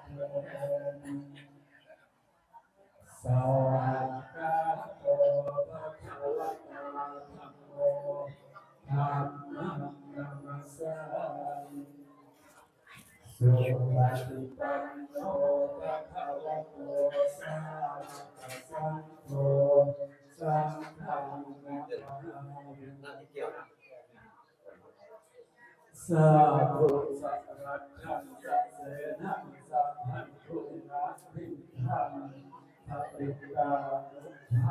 สวัสดีโตภะคะวะโตธัมโมธัมมังนัมสามิสุปฏิปันโนภะคะวะโตสาวกสังโฆสังฆังนัมสามิสาธุสัพพะทังสัจเจนะ สัพพ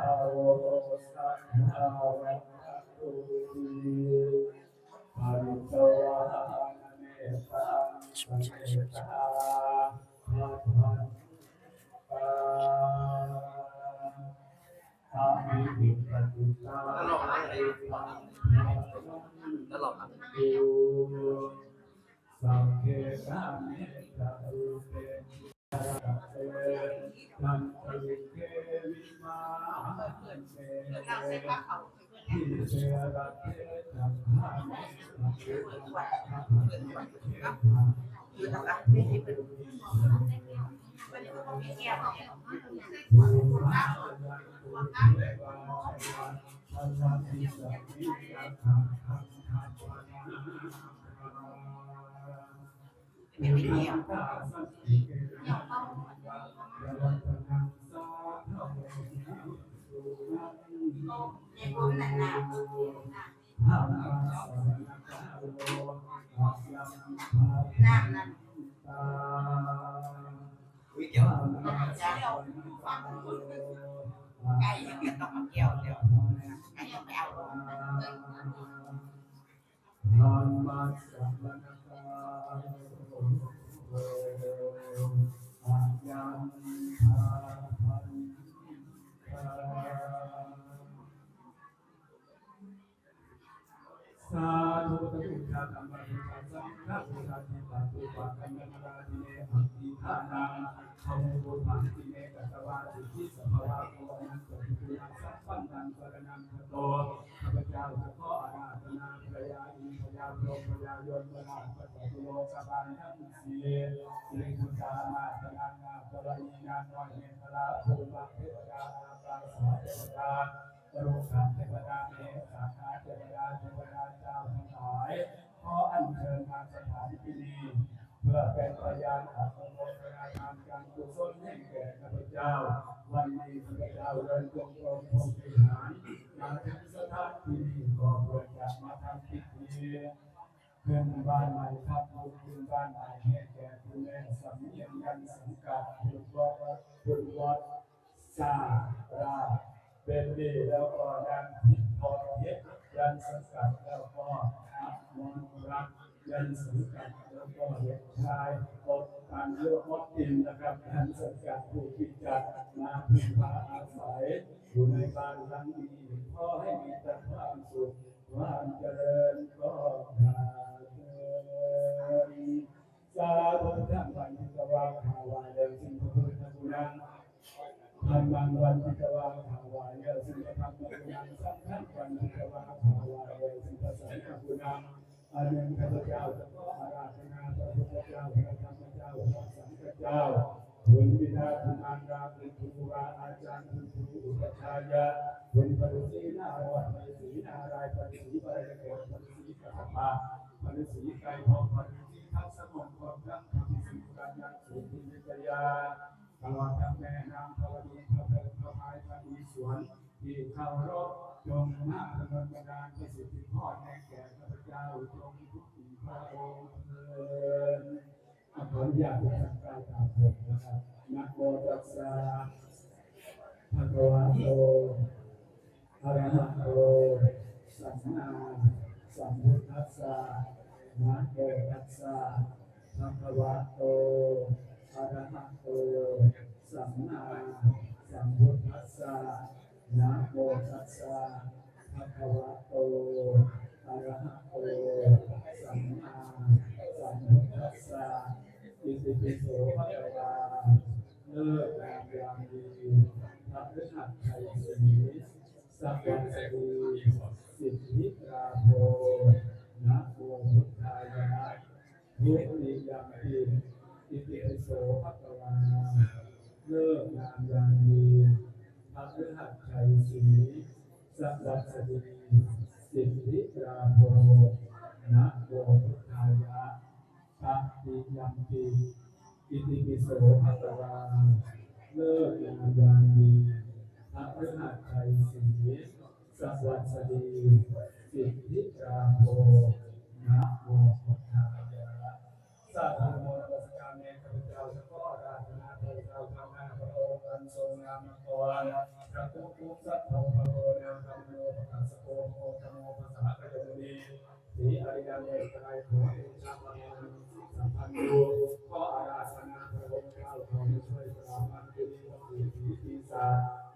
ะวะตุติภริตวะเมตตาสัมเมตตาภ ทิเสระเตจักขามิสังเกตามิตาภูมายันตุเทว ผมาสวนะกาโลอายัมภาตาวิเดียวหามาสวนะกาโลไก่ยังไม่ต้องมาเกี่ยวเดี๋ยวไก่ยังไปเอาลง สาธุตตุชาธรรมะสังฆะพุทธาทิตาตุปะกัมมะราทิเนอัตติทานังขโมบุพันติเนกัตวาสิทิสัพพะโกนังสุขินังสัพพันธังสรนังคโตข้าพเจ้าจะขออาราธนาพระยาอินพระยาโลพระยายนพระนาคปฏิโลกบาลทั้งสี่สิริพุทธามาตนานาปรณีนาโนเมตลาภูมิเทวดาอาปาสวเทวดาโลกาเทวดาเมสา ดีเพื่อเป็นพยานอัตโนมัติทานการกุศลให้แก่ข้าพเจ้า วันนี้ข้าพเจ้าเดินจงกรมพรหมวิหารมาถึงสถานที่นี้ก็ควรจะมาทำพิธีขึ้นบ้านใหม่ครับบุญขึ้นบ้านใหม่ให้แก่คุณแม่สำเนียงยันสังกัดคุณวัดคุณวัดสาราเป็นดีแล้วก็ดันทิพพรเทยันสังกัดแล้วก็อัมรัก ยันสังกัดแล้วก็เด็กชายอดการเลือกมดตินนะครับยันสังกัดผู้ที่จัดมาพึ่งพาอาศัยอยู่ในบ้านหลังนี้ขอให้มีแต่ความสุขความเจริญก็พาเถิดสาธุทั้งวันที่วาข่าววายเดินสิ่งพระพุทธคุณนั้นทำบางวันที่จะวางถาวายเยสิ่งที่ทำในงานสำคัญวันที่จะวางถาวายเยสิ่งที่สำคัญคุณนำ อันหนึ่งข้าพเจ้าจะขออาราธนาพระพุทธเจ้าพระธรรมเจ้าพระสังฆเจ้าคุณบิดาคุณมานราคุณครูบาอาจารย์คุณครูอุปชายะคุณปริสีนารายปริสีนารายปริสีปริเกศปริสีกัสปะปริสีไก่ทองปริสีทักษมงคลทั้งปริสีกัญญาสุขินิกยาตลอดทั้งแม่น้ำธรณีพระเพลิงพระพายพระอีสวนที่เคารพ จงมาดำเนินการประสิทธิภาพให้แก่ข้าพเจ้าจงทุกสิ่งพระองค์เถิดขออนุญาตจะทำการตามผมนะครับนะโมตัสสะภะคะวะโตอะระหะโตสัมมาสัมพุทธัสสะนะโมตัสสะภะคะวะโตอะระหะโตสัมมาสัมพุทธัสสะ นะโมตัสสะภะคะวะโตอะระหะโตสัมมาสัมพุทธัสสะอิติปิโสภะคะวาเลิกงามยามดีพระฤหัสไทยศรีสัพพะสดีสิทธิราโภนะโมพุทธายะยุติยามปีอิติปิโสภะคะวาเลิกงามยามดี ฤหัสชัยศรีสัพพสดีสิทธิราโภนะโมพุทธายะพระติยัมปิอิติปิโสภะคะวาเลิกยานยานีพระฤหัสไทยศรีสวัสดีสิทธิราโภ รงช่วยปราบมันตุนีวัตถุผีปีศา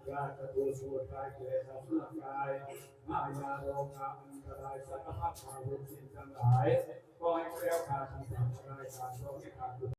จราชทูตสวดกายเกศสุรกายมายาโลกาอันตรายสัพพะพาวุฒิสิ่งทั้งหลายขอให้แคล้วคลาดจากอันตรายการโรค